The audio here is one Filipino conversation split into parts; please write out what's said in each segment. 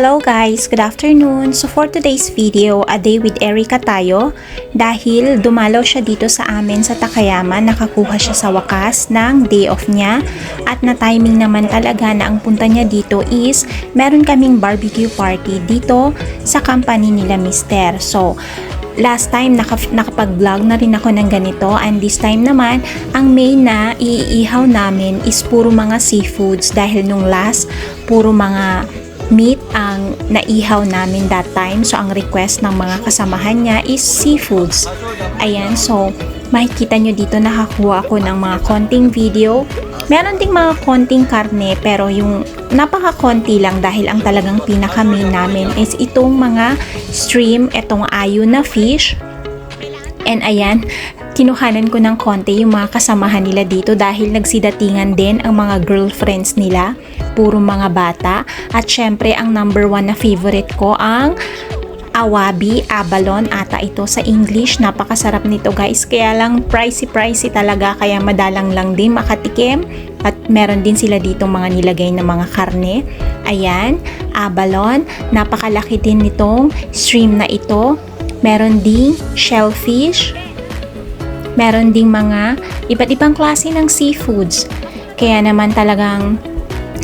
Hello guys! Good afternoon! So for today's video, a day with Erica tayo dahil dumalaw siya dito sa amin sa Takayama, nakakuha siya sa wakas ng day off niya at na timing naman talaga na ang punta niya dito is meron kaming barbecue party dito sa company nila Mister. So last time naka, nakapag-vlog na rin ako ng ganito and this time naman ang main na iihaw namin is puro mga seafoods dahil nung last puro mga meat ang naihaw namin that time. So, ang request ng mga kasamahan niya is seafoods. Ayan, so, makikita nyo dito nakakuha ako ng mga konting video. Meron ding mga konting karne pero yung napaka-konti lang dahil ang talagang pinaka-main namin is itong mga stream, itong ayo na fish. And ayan, kinuhanan ko ng konti yung mga kasamahan nila dito dahil nagsidatingan din ang mga girlfriends nila puro mga bata. At syempre, ang number one na favorite ko ang awabi, abalon ata ito sa English. Napakasarap nito guys. Kaya lang pricey-pricey talaga kaya madalang lang din makatikim. At meron din sila dito mga nilagay na mga karne. Ayan, abalon. Napakalaki din nitong stream na ito. Meron ding shellfish. Meron ding mga iba't ibang klase ng seafoods. Kaya naman talagang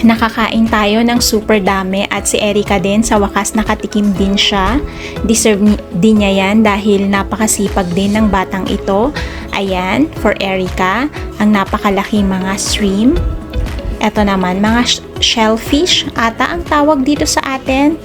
nakakain tayo ng super dami at si Erika din sa wakas nakatikim din siya. Deserve din niya yan dahil napakasipag din ng batang ito. Ayan, for Erika, ang napakalaki mga stream. Ito naman, mga shellfish ata ang tawag dito sa atin.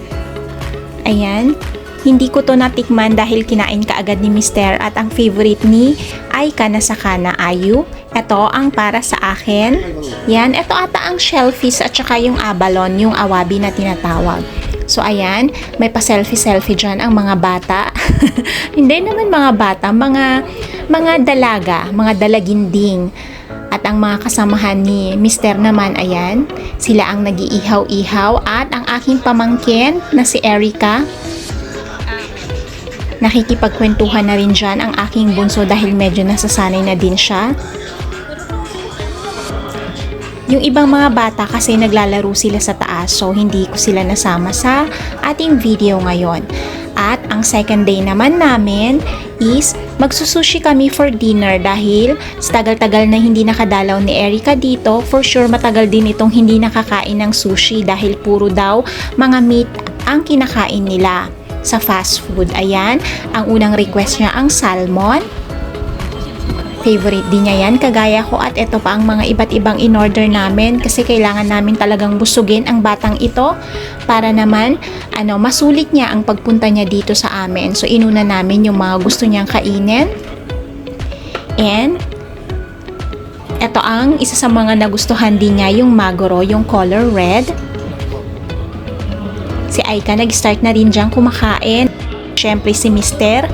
Ayan, hindi ko to natikman dahil kinain ka agad ni Mister at ang favorite ni ay kanasaka na ayu. Ito ang para sa akin. Yan, ito ata ang shellfish at saka yung abalon, yung awabi na tinatawag. So, ayan, may pa-selfie-selfie dyan ang mga bata. Hindi naman mga bata, mga, mga dalaga, mga dalaginding. At ang mga kasamahan ni Mister naman, ayan, sila ang nag-iihaw-ihaw at ang aking pamangkin na si Erica, nakikipagkwentuhan na rin dyan ang aking bunso dahil medyo nasasanay na din siya. Yung ibang mga bata kasi naglalaro sila sa taas so hindi ko sila nasama sa ating video ngayon. At ang second day naman namin is magsusushi kami for dinner dahil sa tagal-tagal na hindi nakadalaw ni Erica dito, for sure matagal din itong hindi nakakain ng sushi dahil puro daw mga meat ang kinakain nila sa fast food. Ayan, ang unang request niya ang salmon Favorite din niya yan, kagaya ko at ito pa ang mga iba't ibang in-order namin kasi kailangan namin talagang busugin ang batang ito para naman ano, masulit niya ang pagpunta niya dito sa amin. So inuna namin yung mga gusto niyang kainin. And ito ang isa sa mga nagustuhan din niya yung magoro, yung color red. Si Aika nag-start na rin diyang kumakain. Siyempre si Mister,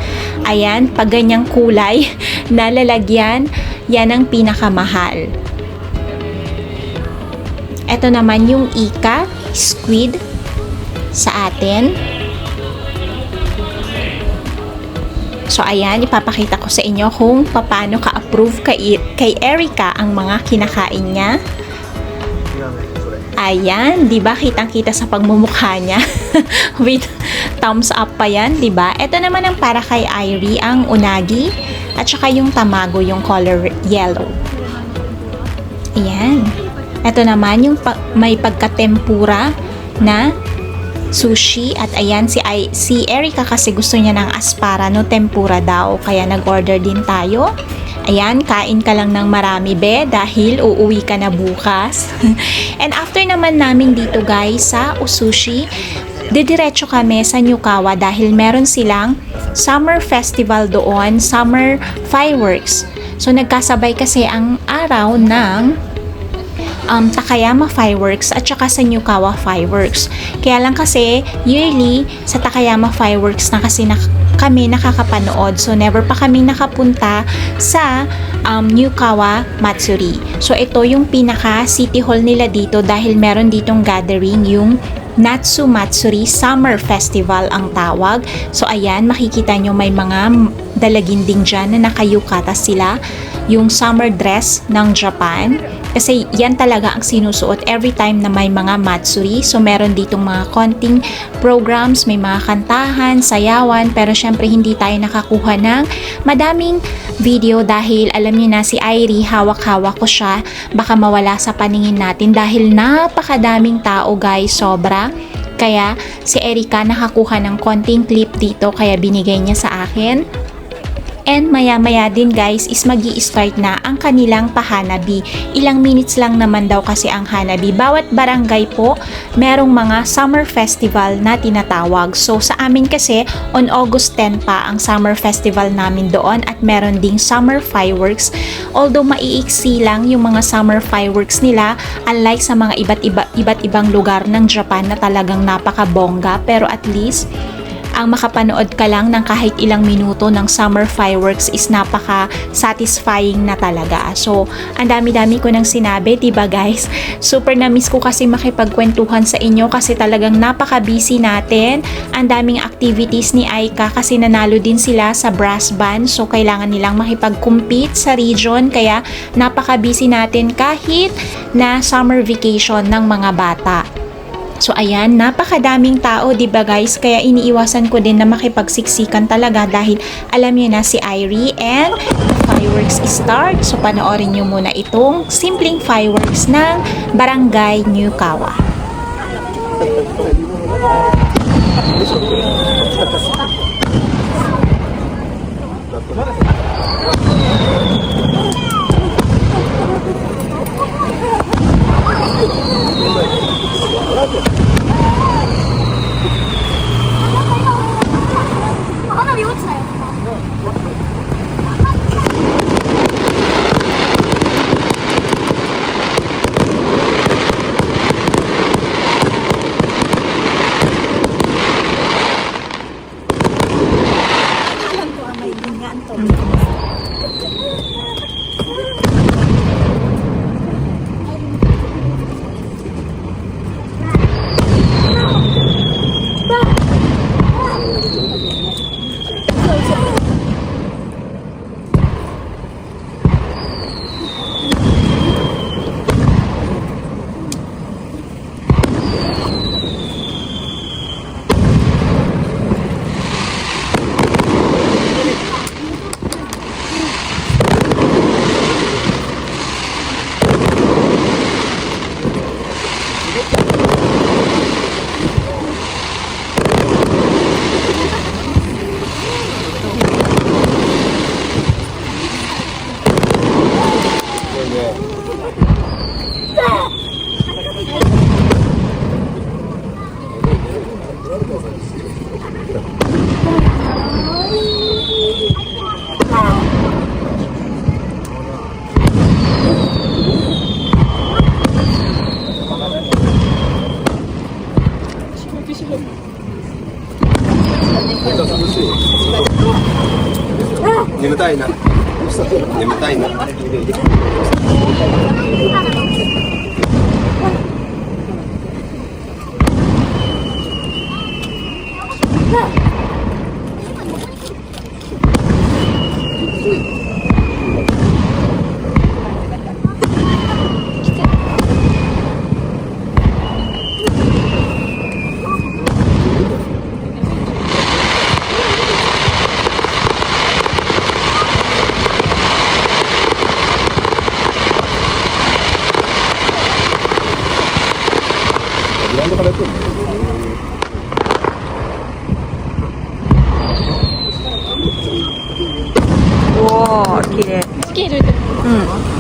ayan, pag ganyang kulay na lalagyan, yan ang pinakamahal. Ito naman yung ika, squid, sa atin. So ayan, ipapakita ko sa inyo kung paano ka-approve kay, kay Erica ang mga kinakain niya. Ayan, 'di ba? Kitang-kita sa pagmumukha niya. With thumbs up pa 'yan, 'di ba? Ito naman ang para kay Irie, ang unagi at saka yung tamago, yung color yellow. Ayan. Ito naman yung pa- may pagka-tempura na sushi at ayan si I, si Erica kasi gusto niya ng aspara no tempura daw kaya nag-order din tayo. Ayan, kain ka lang ng marami be dahil uuwi ka na bukas. And after naman namin dito guys sa Usushi, didiretso kami sa Nyukawa dahil meron silang summer festival doon, summer fireworks. So nagkasabay kasi ang araw ng um, Takayama Fireworks at saka sa Nyukawa Fireworks. Kaya lang kasi yearly sa Takayama Fireworks na kasi na kami nakakapanood. So, never pa kami nakapunta sa um, Nyukawa Matsuri. So, ito yung pinaka city hall nila dito dahil meron ditong gathering yung Natsu Matsuri Summer Festival ang tawag. So ayan, makikita nyo may mga dalaginding dyan na nakayukata sila yung summer dress ng Japan. Kasi yan talaga ang sinusuot every time na may mga matsuri. So meron ditong mga konting programs, may mga kantahan, sayawan, pero syempre hindi tayo nakakuha ng madaming video dahil alam niyo na si Irie, hawak-hawak ko siya, baka mawala sa paningin natin dahil napakadaming tao guys, sobra. Kaya si Erika nakakuha ng konting clip dito kaya binigay niya sa akin. And maya-maya din guys is mag start na ang kanilang pahanabi. Ilang minutes lang naman daw kasi ang hanabi. Bawat barangay po, merong mga summer festival na tinatawag. So sa amin kasi, on August 10 pa ang summer festival namin doon at meron ding summer fireworks. Although maiiksi lang yung mga summer fireworks nila, unlike sa mga iba't iba, iba't ibang lugar ng Japan na talagang napakabongga. Pero at least, ang makapanood ka lang ng kahit ilang minuto ng summer fireworks is napaka satisfying na talaga. So, ang dami-dami ko nang sinabi, 'di ba guys? Super na miss ko kasi makipagkwentuhan sa inyo kasi talagang napaka-busy natin. Ang daming activities ni Aika kasi nanalo din sila sa brass band. So, kailangan nilang makipag-compete sa region kaya napaka-busy natin kahit na summer vacation ng mga bata. So ayan, napakadaming tao 'di ba guys? Kaya iniiwasan ko din na makipagsiksikan talaga dahil alam niyo na si Irie and the fireworks start. So panoorin niyo muna itong simpleng fireworks ng Barangay New Kawa. Maravilha. 眠た綺麗。スキー入れてですか、うん